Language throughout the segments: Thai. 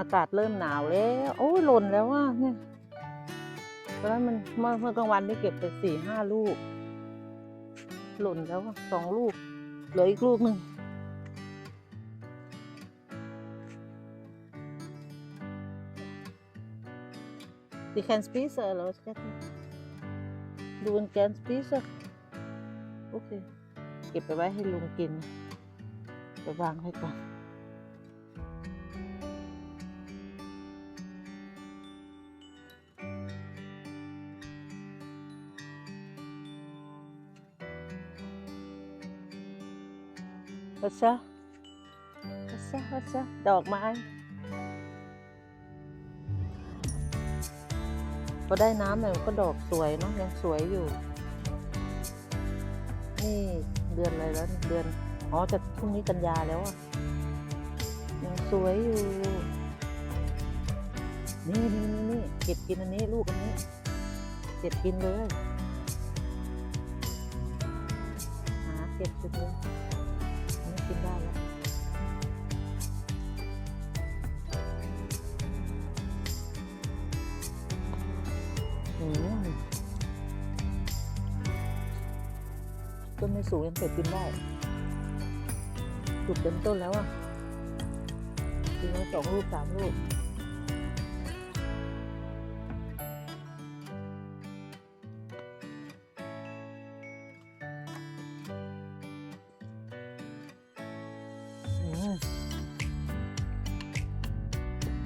อากาศเริ่มหนาวแล้ว โอ้ยหล่นแล้วว่าเนี่ยตอนนั้นมันเมื่อเมื่อกลางวันได้เก็บไปสี่ห้าลูก หล่นแล้วอะสองลูก เหลืออีกลูกหนึ่ง Die kan spise eller hva skal jeg si? Noen kan spise. โอเค เก็บไปไว้ให้ลุงกิน ไปวางไว้ก่อน วัชชะวัชชะวัชชะดอกไม้พอได้น้ำเนี่ยมันก็ดอกสวยเนาะยังสวยอยู่ นี่เดือนอะไรแล้วเดือนอ๋อจะพรุ่งนี้กันยาแล้วอะยังสวยอยู่ นี่นี่นี่นี่เก็บกินอันนี้ลูกอันนี้เก็บกินเลยหาเก็บไปเลย กินได้แล้วต้นไม่สูงยังเก็บกินได้สุดเต็มต้นแล้วอะกินมาสองลูกสามลูก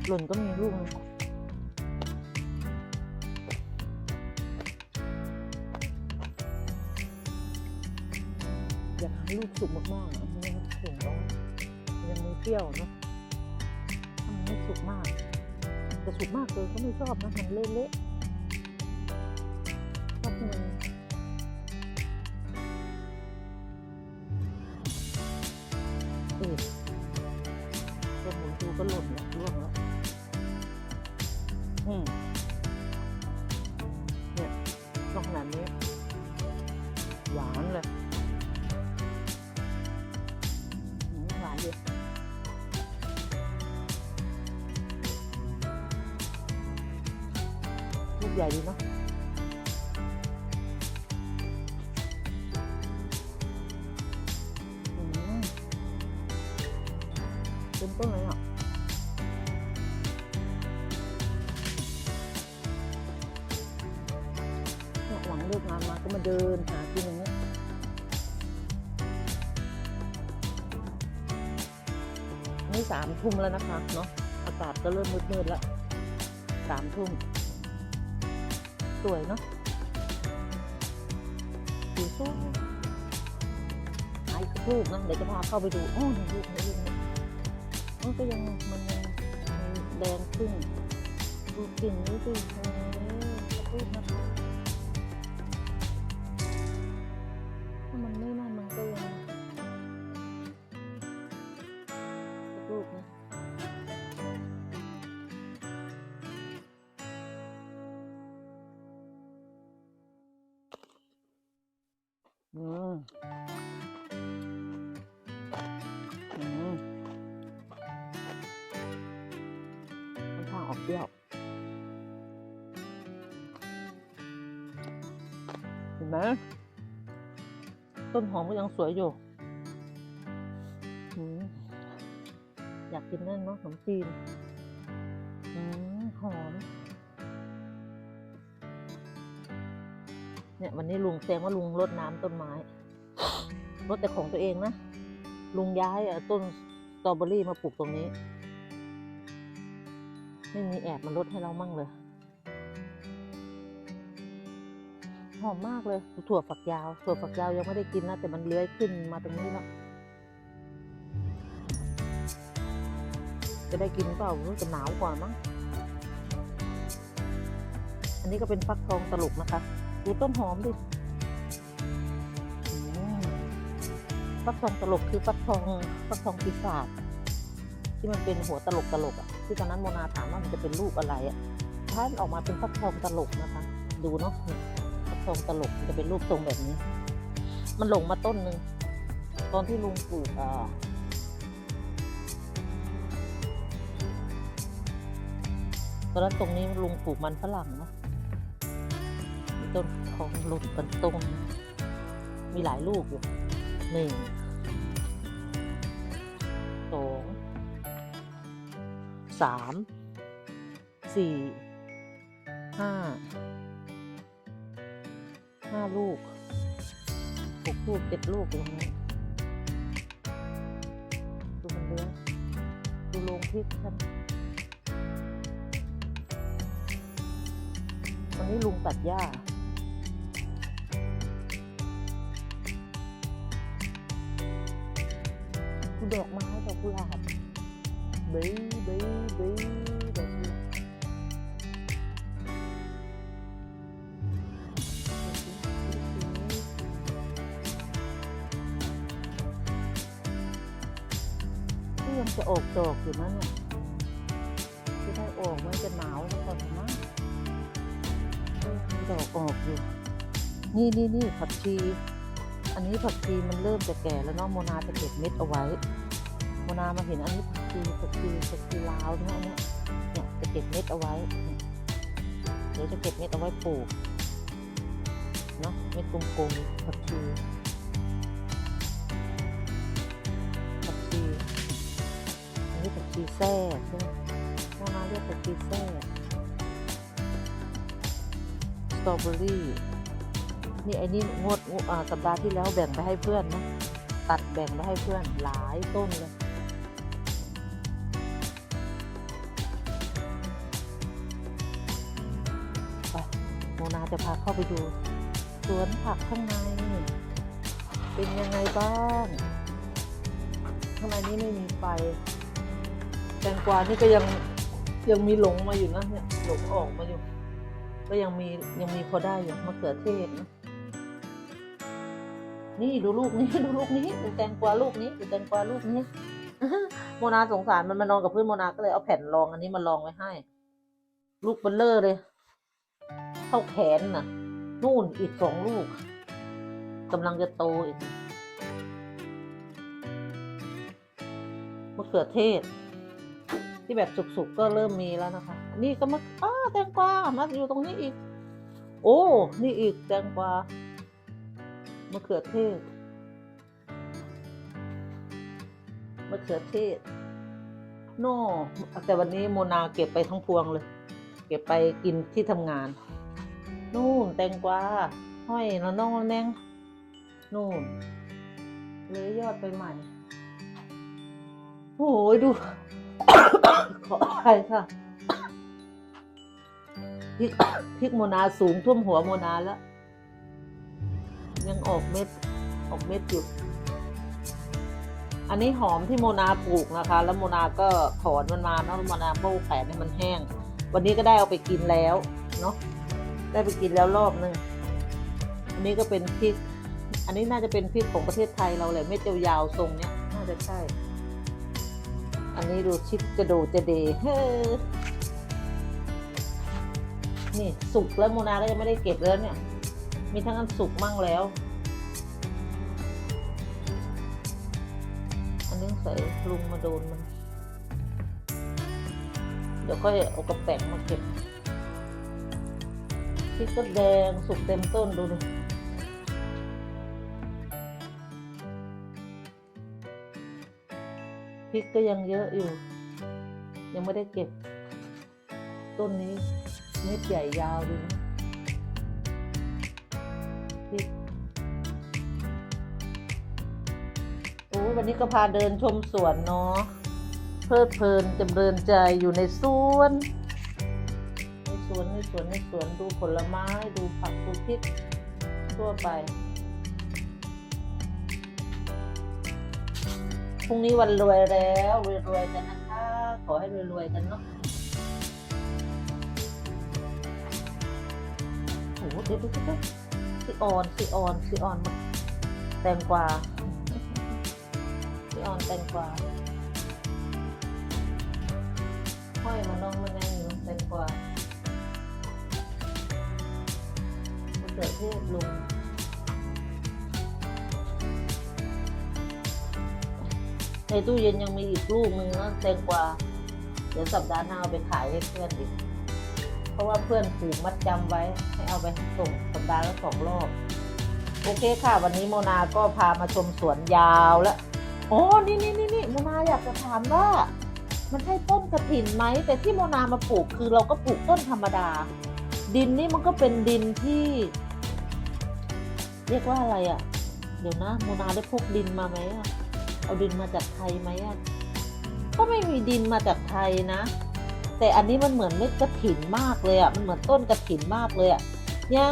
หล่นก็มีลูกนึงอยากให้ลูกสุกมากๆอะมันยังถึงแล้วมันยังไม่เปรี้ยวเนาะถ้ามันไม่สุกมากแต่สุกมากเกินก็ไม่ชอบนะมันเละๆชอบมัน เนี่ยต้องขนาดนี้ หวานเลยหวานดีลูกใหญ่ดีเนาะอืมเต็มต้นเลยอะ เดินหากินอย่างเงี้ยนี่สามทุ่มแล้วนะคะเนาะอากาศก็เริ่มมืดๆแล้วสามทุ่มสวยเนาะสีสวยหาอีกลูกนะเดี๋ยวจะพาเข้าไปดูอ๋อนี่ลูกนี่ลูกนี่มันก็ยังมันยังแดงขึ้นดูกลิ่นนี่สิโอ้ยลูกนะคะ ข้างออกเปรี้ยวเห็นไหมต้นหอมก็ยังสวยอยู่ อยากกินนั่นเนาะขนมจีนหอม เนี่ยวันนี้ลุงแสดงว่าลุงรดน้ำต้นไม้ รดแต่ของตัวเองนะ ลุงย้ายต้นสตรอเบอรี่มาปลูกตรงนี้ ไม่มีแอบมารดให้เรามั่งเลย หอมมากเลยถั่วฝักยาว ถั่วฝักยาวยังไม่ได้กินนะ แต่มันเลื้อยขึ้นมาตรงนี้แล้วจะได้กินเปล่ารู้จะหนาวกว่ามั้ง อันนี้ก็เป็นฟักทองตลกนะคะ ดูต้นหอมดิ ฟักทองตลกคือฟักทองฟักทองปีศาจที่มันเป็นหัวตลกตลกอะที่ตอนนั้นโมนาถามว่ามันจะเป็นรูปอะไรอะถ้ามันออกมาเป็นฟักทองตลกนะคะ ดูเนาะฟักทองตลกมันจะเป็นรูปทรงแบบนี้ มันหลงมาต้นหนึ่งตอนที่ลุงปลูกอ่าตอนนั้นตรงนี้ลุงปลูกมันฝรั่งเนาะมีต้นทองหล่นเป็นต้นมีหลายลูกอยู่ หนึ่งสองสามสี่ห้าห้าลูกหกลูกเจ็ดลูกตรงนี้ดูมันเลื้อยดูโรงพริกฉันวันนี้ลุงตัดหญ้า ออกดอกอยู่นะเนี่ยจะได้ออกมันจะหนาวแล้วก่อนนะมีดอกออกอยู่ นี่นี่นี่ผักชี อันนี้ผักชีมันเริ่มจะแก่แล้วเนาะโมนาจะเก็บเม็ดเอาไว้ โมนามาเห็นอันนี้ผักชีผักชีผักชีลาวเนี่ยอันเนี้ยเนี่ยจะเก็บเม็ดเอาไว้ เดี๋ยวจะเก็บเม็ดเอาไว้ปลูกเนาะเม็ดกลมๆผักชีผักชี อันนี้ผักชีแซ่ใช่ไหมโมนาเรียกผักชีแซ่สตรอเบอรี่นี่ไอ้นี่งดอ่าสัปดาห์ที่แล้วแบ่งไปให้เพื่อนนะ ตัดแบ่งไปให้เพื่อนหลายต้นเลยไปโมนาจะพาเข้าไปดู สวนผักข้างใน เป็นยังไงบ้างข้างในนี้ไม่มีไฟ แตงกวานี่ก็ยังยังมีหลงมาอยู่นะเนี่ยหลงออกมาอยู่ ก็ยังมียังมีพอได้อยู่มะเขือเทศนะนี่ดูลูกนี้ดูลูกนี้ดูแตงกวาลูกนี้ดูแตงกวาลูกนี้โมนาสงสารมันมานอนกับเพื่อนโมนาก็เลยเอาแผ่นรองอันนี้มาลองไว้ให้ ลูกเบลเลอร์เลยเท่าแขนน่ะ นู่นอีกสองลูกกำลังจะโตอีกมะเขือเทศ ที่แบบสุกๆก็เริ่มมีแล้วนะคะ นี่ก็มะอ้าแตงกวามาอยู่ตรงนี้อีก โอ้นี่อีกแตงกวามะเขือเทศมะเขือเทศ โน่แต่วันนี้โมนาเก็บไปทั้งพวงเลย เก็บไปกินที่ทำงาน นู่นแตงกวาห้อยแล้วน้องแนงนู่นเลยยอดไปใหม่โอ้ยดู ขออภัยค่ะพริกพริกโมนาสูงท่วมหัวโมนาแล้ว ยังออกเม็ดออกเม็ดอยู่ อันนี้หอมที่โมนาปลูกนะคะ แล้วโมนาก็ถอนมันมาเนาะแล้วโมนาโป้แขนให้มันแห้ง วันนี้ก็ได้เอาไปกินแล้วเนาะได้ไปกินแล้วรอบนึงอันนี้ก็เป็นพริก อันนี้น่าจะเป็นพริกของประเทศไทยเราเลยเม็ดยาวๆทรงเนี้ยน่าจะใช่ อันนี้ดูชิปจะโดจะเดเฮ้นี่สุกแล้วโมนาก็ยังไม่ได้เก็บแล้วเนี่ย มีทั้งอันสุกมั่งแล้ว อันนี้ใส่ลุงมาโดนมัน เดี๋ยวค่อยเอากระแป้งมาเก็บพริกก็แดงสุกเต็มต้นดูดิ ริกก็ยังเยอะอยู่ ยังไม่ได้เก็บ ต้นนี้เม็ดใหญ่ยาวดูนะพริกโอ้วันนี้ก็พาเดินชมสวนเนาะเพลิดเพลินจำเริญใจอยู่ในสวนในสวนในสวนในสวนดูผลไม้ดูผักดูพริกทั่วไป พรุ่งนี้วันรวยแล้วรวยๆกันนะคะ ขอให้รวยๆกันเนาะโอ้โหเดี๋ยวเดี๋ยวเดี๋ยวสีอ่อนสีอ่อนสีอ่อนมาแตงกวาสีอ่อนแตงกวาห้อยมาน้องมาแน่อยู่แตงกวาเขือเทศลุง ในตู้เย็นยังมีอีกลูกหนึ่งนะแตงกวาเดี๋ยวสัปดาห์หน้าเอาไปขายให้เพื่อนอีกเพราะว่าเพื่อนผูกมัดจำไว้ให้เอาไปส่งสัปดาห์ละสองรอบโอเคค่ะ วันนี้โมนาก็พามาชมสวนยาวแล้วโอ้นี่นี่นี่นี่โมนาอยากจะถามว่ามันใช่ต้นกระถินไหม แต่ที่โมนามาปลูกคือเราก็ปลูกต้นธรรมดา ดินนี่มันก็เป็นดินที่ เรียกว่าอะไรอะ่ะ เดี๋ยวนะโมนาได้พกดินมาไหมอะ่ะ เอาดินมาจากไทยไหมอะก็ไม่มีดินมาจากไทยนะ แต่อันนี้มันเหมือนเม็ดกระถินมากเลยอะมันเหมือนต้นกระถินมากเลยอะเนี่ย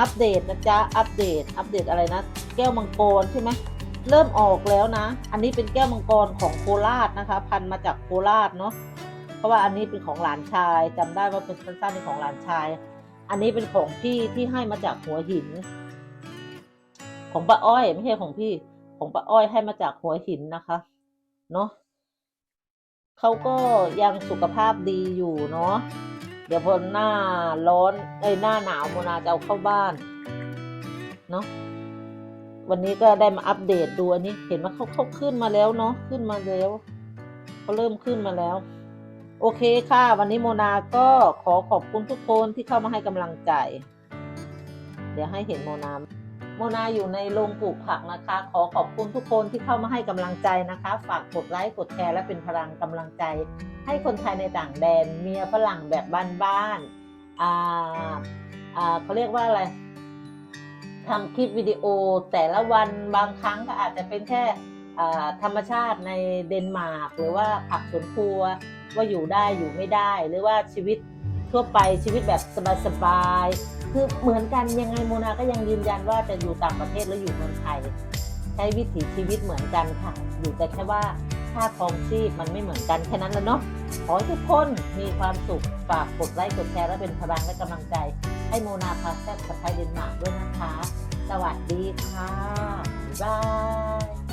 อัปเดตนะจ๊ะอัปเดต อัปเดตอะไรนะ แก้วมังกรใช่ไหมเริ่มออกแล้วนะ อันนี้เป็นแก้วมังกรของโคราชนะคะ พันมาจากโคราชเนาะเพราะว่าอันนี้เป็นของหลานชายจำได้ว่าเป็นสั้นๆเป็นของหลานชาย อันนี้เป็นของพี่ที่ให้มาจากหัวหิน ของป้าอ้อยไม่ใช่ของพี่ ของป้าอ้อยให้มาจากหัวหินนะคะ เนาะเขาก็ยังสุขภาพดีอยู่เนาะเดี๋ยวพอหน้าร้อนไอ้หน้าหนาวโมนาจะเอาเข้าบ้านเนาะวันนี้ก็ได้มาอัปเดตดูอันนี้ เห็นว่าเขาเขาขึ้นมาแล้วเนาะขึ้นมาแล้วเขาเริ่มขึ้นมาแล้ว โอเคค่ะ วันนี้โมนาก็ขอขอบคุณทุกคนที่เข้ามาให้กำลังใจ เดี๋ยวให้เห็นโมนา โมนาอยู่ในโรงปลูกผักนะคะ ขอขอบคุณทุกคนที่เข้ามาให้กำลังใจนะคะ ฝากกดไลค์กดแชร์และเป็นพลังกำลังใจ ให้คนไทยในต่างแดน เมียฝรั่งแบบบ้านๆอ่าอ่าเขาเรียกว่าอะไรทำคลิปวิดีโอแต่ละวันบางครั้งก็อาจจะเป็นแค่ธรรมชาติในเดนมาร์กหรือว่าผักสวนครัวว่าอยู่ได้อยู่ไม่ได้ หรือว่าชีวิตทั่วไปชีวิตแบบสบายๆ คือเหมือนกันยังไงโมนาก็ยังยืนยันว่าจะอยู่ต่างประเทศหรืออยู่เมืองไทย ใช้วิถีชีวิตเหมือนกันค่ะ อยู่แต่แค่ว่าค่าครองชีพมันไม่เหมือนกันแค่นั้นแล้วเนาะขอให้ทุกคนมีความสุขฝากกดไลค์กดแชร์และเป็นพลังและกำลังใจ ให้โมนาพาแซ่บกับไทยเดนมาร์กด้วยนะคะ สวัสดีค่ะบ๊ายบาย